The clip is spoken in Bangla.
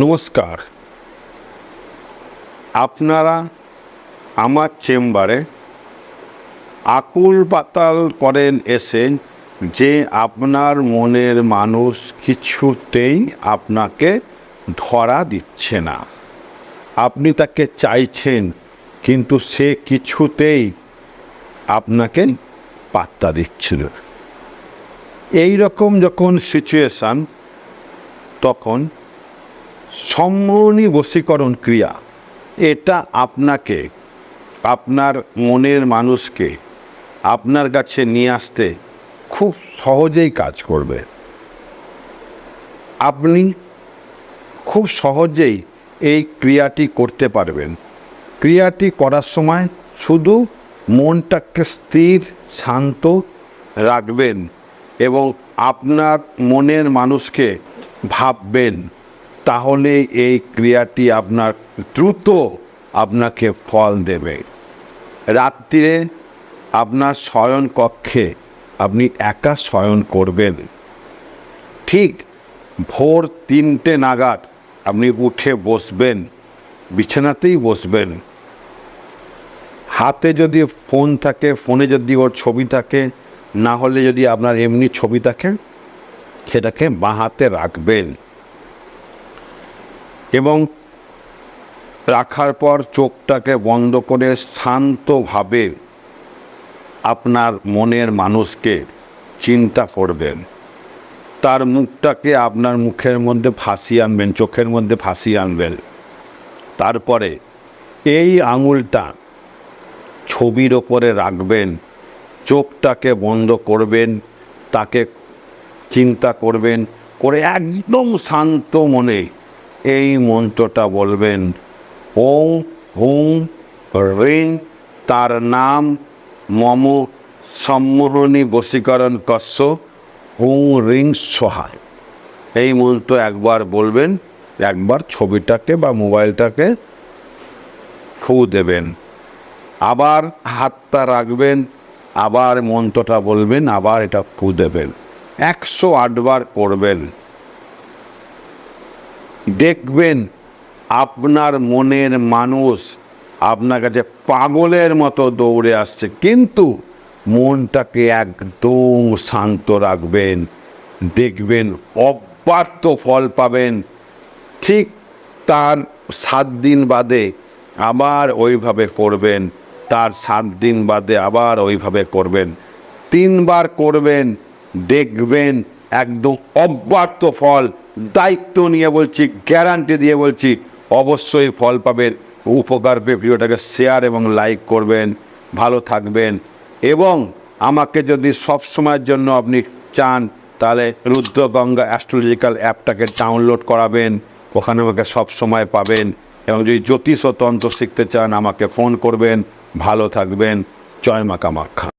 নমস্কার। আপনারা আমার চেম্বারে আকুল পাতাল করেন এসে যে আপনার মনের মানুষ কিছুতেই আপনাকে ধরা দিচ্ছে না। আপনি তাকে চাইছেন, কিন্তু সে কিছুতেই আপনাকে পাত্তা দিচ্ছে না। এই রকম যখন সিচুয়েশান তখন বশীকরণ ক্রিয়া। এটা আপনাকে, আপনার মনের মানুষকে, আপনার কাছে নিয়ে আসতে খুব সহজেই কাজ করবে। আপনি খুব সহজেই এই ক্রিয়াটি করতে পারবেন। ক্রিয়াটি করার সময় শুধু মনটাকে স্থির, শান্ত রাখবেন এবং আপনার মনের মানুষকে ভাববেন। তাহলে এই ক্রিয়াটি আপনার দ্রুত আপনাকে ফল দেবে। রাত্রিরে আপনার শয়ন কক্ষে আপনি একা শয়ন করবেন। ঠিক ভোর তিনটে নাগাদ আপনি উঠে বসবেন, বিছানাতেই বসবেন। হাতে যদি ফোন থাকে, ফোনে যদি ওর ছবি থাকে, না হলে যদি আপনার এমনি ছবি থাকে, সেটাকে বাঁ হাতে রাখবেন। এবং রাখার পর চোখটাকে বন্ধ করে শান্তভাবে আপনার মনের মানুষকে চিন্তা করবেন। তার মুখটাকে আপনার মুখের মধ্যে ফাঁসিয়ে আনবেন, চোখের মধ্যে ফাঁসিয়ে আনবেন। তারপরে এই আঙুলটা ছবির ওপরে রাখবেন, চোখটাকে বন্ধ করবেন, তাকে চিন্তা করবেন, করে একদম শান্ত মনে এই মন্ত্রটা বলবেন, ওং হুং রিং, তার নাম মম সম্মোহনী বশীকরণ কস্য, হুং রিং সহায়। এই মন্ত্র একবার বলবেন, একবার ছবিটাকে বা মোবাইলটাকে ফু দেবেন। আবার হাতটা রাখবেন, আবার মন্ত্রটা বলবেন, আবার এটা ফু দেবেন। একশো আটবার করবেন। দেখবেন আপনার মনের মানুষ আপনার কাছে পাগলের মতো দৌড়ে আসছে। কিন্তু মনটাকে একদম শান্ত রাখবেন, দেখবেন অব্যর্থ ফল পাবেন। ঠিক তার সাত দিন বাদে আবার ওইভাবে করবেন, তার সাত দিন বাদে আবার ওইভাবে করবেন। তিনবার করবেন, দেখবেন একদম অব্যর্থ ফল দায়িত্ব নিয়ে বলছি গ্যারান্টি দিয়ে বলছি, অবশ্যই ফল পাবেন। উপকার পেয়ে ভিডিওটাকে শেয়ার এবং লাইক করবেন। ভালো থাকবেন। এবং আমাকে যদি সব সময়ের জন্য আপনি চান, তাহলে রুদ্রগঙ্গা অ্যাস্ট্রোলজিক্যাল অ্যাপটাকে ডাউনলোড করাবেন। ওখানে আমাকে সব সময় পাবেন। এবং যদি জ্যোতিষ ও তন্ত্র শিখতে চান, আমাকে ফোন করবেন। ভালো থাকবেন। জয় মা কামাখ্যা।